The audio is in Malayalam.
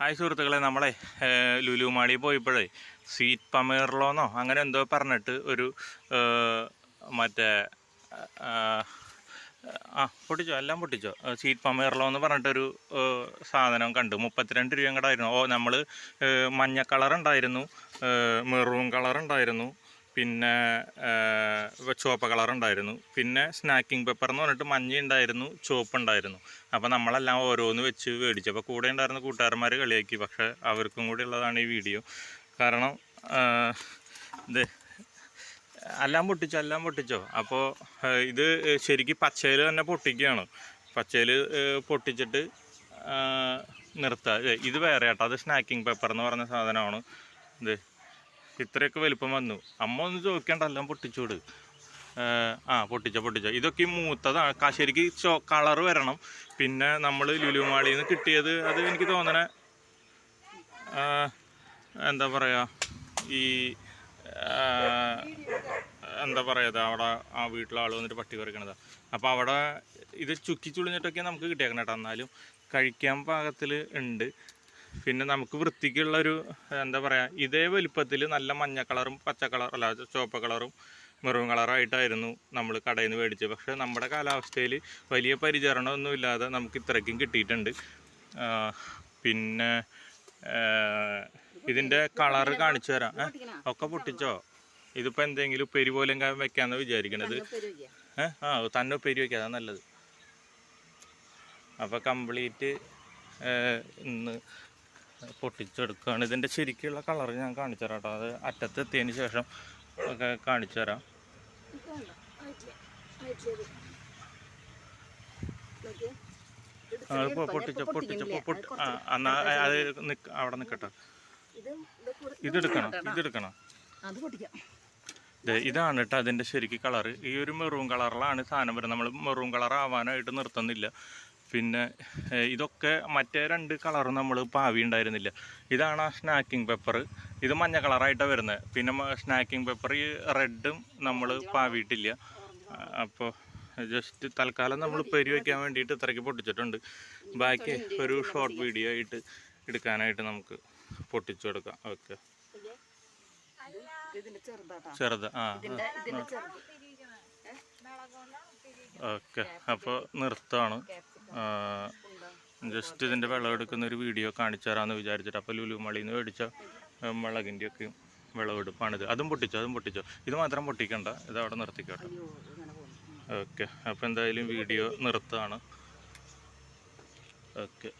ഹായ് സുഹൃത്തുക്കളെ നമ്മളെ ലുലുമാളി പോയപ്പോഴേ സ്വീറ്റ് പമേർലോന്നോ അങ്ങനെ എന്തോ പറഞ്ഞിട്ട് ഒരു മറ്റേ ആ പൊട്ടിച്ചോ എല്ലാം പൊട്ടിച്ചോ. സ്വീറ്റ് പമേർലോ എന്ന് പറഞ്ഞിട്ടൊരു സാധനം കണ്ടു. മുപ്പത്തിരണ്ട് രൂപ കൂടായിരുന്നു ഓ നമ്മൾ മഞ്ഞ കളർ ഉണ്ടായിരുന്നു മെറൂൺ കളർ ഉണ്ടായിരുന്നു പിന്നെ ചുവപ്പ് കളർ ഉണ്ടായിരുന്നു. പിന്നെ സ്നാക്കിംഗ് പേപ്പർ എന്ന് പറഞ്ഞിട്ട് മഞ്ഞ ഉണ്ടായിരുന്നു ചുവപ്പ് ഉണ്ടായിരുന്നു. അപ്പോൾ നമ്മളെല്ലാം ഓരോന്ന് വെച്ച് മേടിച്ചു. അപ്പോൾ കൂടെ ഉണ്ടായിരുന്ന കൂട്ടുകാരന്മാർ കളിയാക്കി. പക്ഷേ അവർക്കും കൂടി ഉള്ളതാണ് ഈ വീഡിയോ കാരണം ഇത് എല്ലാം പൊട്ടിച്ചോ എല്ലാം പൊട്ടിച്ചോ? അപ്പോൾ ഇത് ശരിക്കും പച്ചയിൽ തന്നെ പൊട്ടിക്കുകയാണ്. പച്ചയിൽ പൊട്ടിച്ചിട്ട് നിർത്തുക ഇത് വേറെ കേട്ടോ. അത് സ്നാക്കിംഗ് പേപ്പർ എന്ന് പറഞ്ഞ സാധനമാണ്. ഇത് ഇത്രയൊക്കെ വലിപ്പം വന്നു. അമ്മ ഒന്ന് ചോദിക്കേണ്ട എല്ലാം പൊട്ടിച്ചോട്. ആ പൊട്ടിച്ച പൊട്ടിച്ച. ഇതൊക്കെ ഈ മൂത്തതാണ് കാശേരിക്ക് ശരിക്ക് ചോ കളർ വരണം. പിന്നെ നമ്മൾ ലുലുമാളിയിൽ നിന്ന് കിട്ടിയത് അത് എനിക്ക് തോന്നണ എന്താ പറയുക ഈ എന്താ പറയുക അവിടെ ആ വീട്ടിലെ ആൾ വന്നിട്ട് പട്ടി പറിക്കണതാ. അപ്പോൾ അവിടെ ഇത് ചുക്കി ചുളിഞ്ഞിട്ടൊക്കെ നമുക്ക് കിട്ടിയേക്കണം കേട്ടോ എന്നാലും കഴിക്കാൻ പാകത്തിൽ ഉണ്ട്. പിന്നെ നമുക്ക് വൃത്തിക്കുള്ള ഒരു എന്താ പറയുക ഇതേ വലുപ്പത്തിൽ നല്ല മഞ്ഞ കളറും പച്ച കളർ അല്ല ചുവപ്പ് കളറും മെറൂൺ കളറായിട്ടായിരുന്നു നമ്മൾ കടയിൽ നിന്ന് മേടിച്ചത്. പക്ഷേ നമ്മുടെ കാലാവസ്ഥയിൽ വലിയ പരിചരണമൊന്നുമില്ലാതെ നമുക്ക് ഇത്രയ്ക്കും കിട്ടിയിട്ടുണ്ട്. പിന്നെ ഇതിന്റെ കളറ് കാണിച്ചു തരാം. ഒക്കെ പൊട്ടിച്ചോ? ഇതിപ്പോൾ എന്തെങ്കിലും ഉപ്പേരി പോലും വെക്കാമെന്ന് വിചാരിക്കണത്? ഏഹ് ആ തന്നെ ഉപ്പേരി വെക്കാം അതാണ് നല്ലത്. അപ്പോൾ കംപ്ലീറ്റ് ഇന്ന് പൊട്ടിച്ചെടുക്കുകയാണ് ഇതിന്റെ ശരിക്കുള്ള കളർ ഞാൻ കാണിച്ചു തരാം കേട്ടോ അത് അറ്റത്തെത്തിയതിന് ശേഷം ഒക്കെ കാണിച്ചു തരാം. പൊട്ടിച്ച പൊട്ടിച്ചോ പൊട്ടി എന്നാ അത് അവിടെ നിൽക്കട്ടെ ഇതെടുക്കണം ഇതെടുക്കണം ഇതാണ് കേട്ടോ അതിന്റെ ശരിക്കും കളറ് ഈ ഒരു മെറൂൺ കളറിലാണ് സാധനം വരുന്നത്. നമ്മൾ മെറൂൺ കളർ ആവാനായിട്ട് നിർത്തുന്നില്ല. പിന്നെ ഇതൊക്കെ മറ്റേ രണ്ട് കളർ നമ്മൾ പാവി ഉണ്ടായിരുന്നില്ല. ഇതാണ് ആ സ്നാക്കിംഗ് പെപ്പർ ഇത് മഞ്ഞ കളറായിട്ടാണ് വരുന്നത് പിന്നെ സ്നാക്കിംഗ് പെപ്പർ ഈ റെഡും നമ്മൾ പാവിയിട്ടില്ല. അപ്പോൾ ജസ്റ്റ് തൽക്കാലം നമ്മൾ പെരി വയ്ക്കാൻ വേണ്ടിയിട്ട് ഇത്രയ്ക്ക് പൊട്ടിച്ചിട്ടുണ്ട്. ബാക്കി ഒരു ഷോർട്ട് വീഡിയോ ആയിട്ട് എടുക്കാനായിട്ട് നമുക്ക് പൊട്ടിച്ചു കൊടുക്കാം. ഓക്കെ. ചെറുത് ആ ഓക്കെ. അപ്പോൾ നിർത്താണ് ജസ്റ്റ് ഇതിന്റെ വിളവെടുക്കുന്ന ഒരു വീഡിയോ കാണിച്ചു തരാമെന്ന് വിചാരിച്ചിട്ട് അപ്പോൾ ലുലു മളിയിൽ നിന്ന് മേടിച്ച മുളകിന്റെയൊക്കെ വിളവെടുപ്പാണിത് അതും പൊട്ടിച്ചോ അതും പൊട്ടിച്ചോ? ഇത് മാത്രം പൊട്ടിക്കണ്ട ഇത് അവിടെ നിർത്തിക്കോട്ടെ. ഓക്കെ അപ്പോൾ എന്തായാലും വീഡിയോ നിർത്താണ്. ഓക്കെ